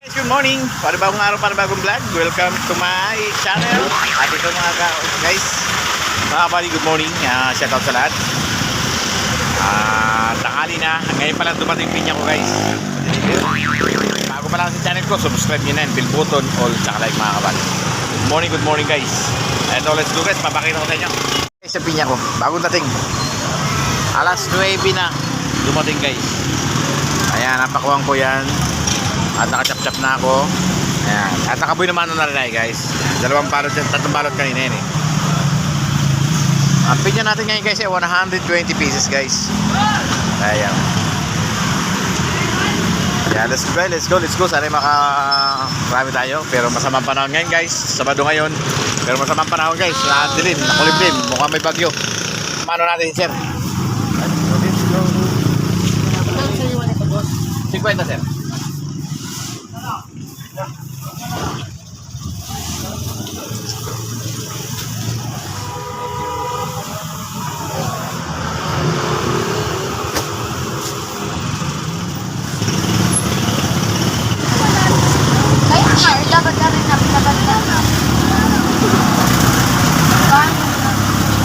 Good morning! Panibagong araw, panibagong vlog. Welcome to my channel. At ito mga ka- guys, mga kapali, good morning. Uh, shout out sa lahat. Ah, tanghali na. Ngayon pa lang dumating pinya ko guys. Bago pa lang sa channel ko, subscribe nyo na yun. Bell button, all, tsaka like mga kapali. Good morning, good morning guys. Ito, let's go guys. Papakita ko sa inyo. Guys, sa pinya ko. Bagong dating. Alas 9 na. Dumating guys. Ayan, napakuhan ko yan. At nakachap-chap na ako. Ayan. At nakaboy naman na nalalay guys. Dalawang balot. Tatlong balot kanina yun eh. Ang pinya natin ngayon guys ay 120 pieces guys. Ayan. Yeah, let's go, let's go, let's go. Sana maka marami tayo. Pero masamang panahon ngayon guys. Sabado ngayon. Pero masamang panahon guys. Nakadilim, nakulimlim. Mukhang may bagyo. Paano natin sir? 50 sir. Kaya nga, dapat ka rin namin dapat na.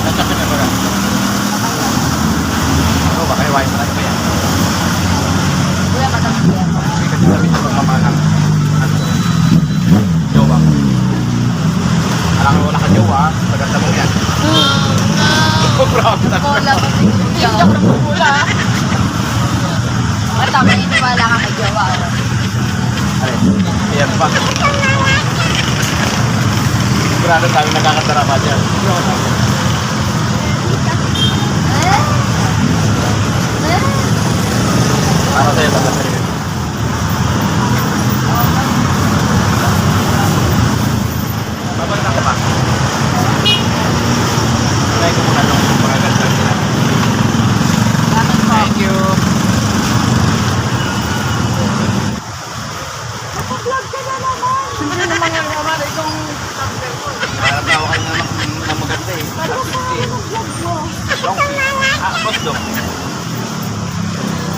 Tatapin na ba na? Ano ba? Kaya wise na ba yan? Kuya, matapos yan. Hindi kasi sabi sa pagmamahal. Ano? Jowa. Alam mo wala ka jowa, maganda mo yan. Grabe na. Bola ko si Kuya. Hindi ako nagpupula. Matama, iniwala ka kay Jawa. Ay, Ayan pa. Sigurado tayo nakakatarama dyan. Para sa'yo, para sa'yo. Babalik ako pa. Try ko muna nung mga ganda nila. Thank you. Ano naman yung naman itong... Harap na ako kayo ng, ng maganda eh. Dong. Ah, boss dong.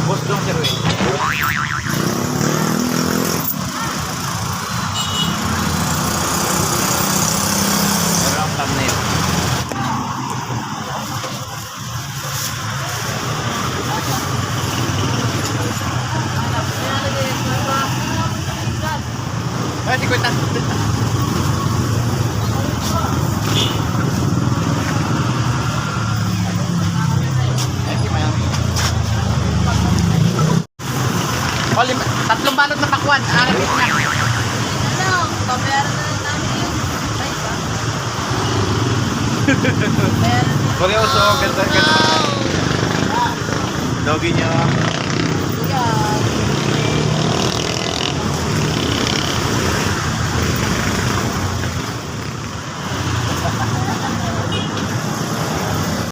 Boss dong sir eh. Meron ang thumbnail. 50. Thank you, ma'am. Oh, lima, tatlong balot na pakwan. Anim na. Ano? Babayaran na namin yun. Ay, ba? Bayaran na. Seryoso, ganda, ganda. Doggy niyo. Kuya.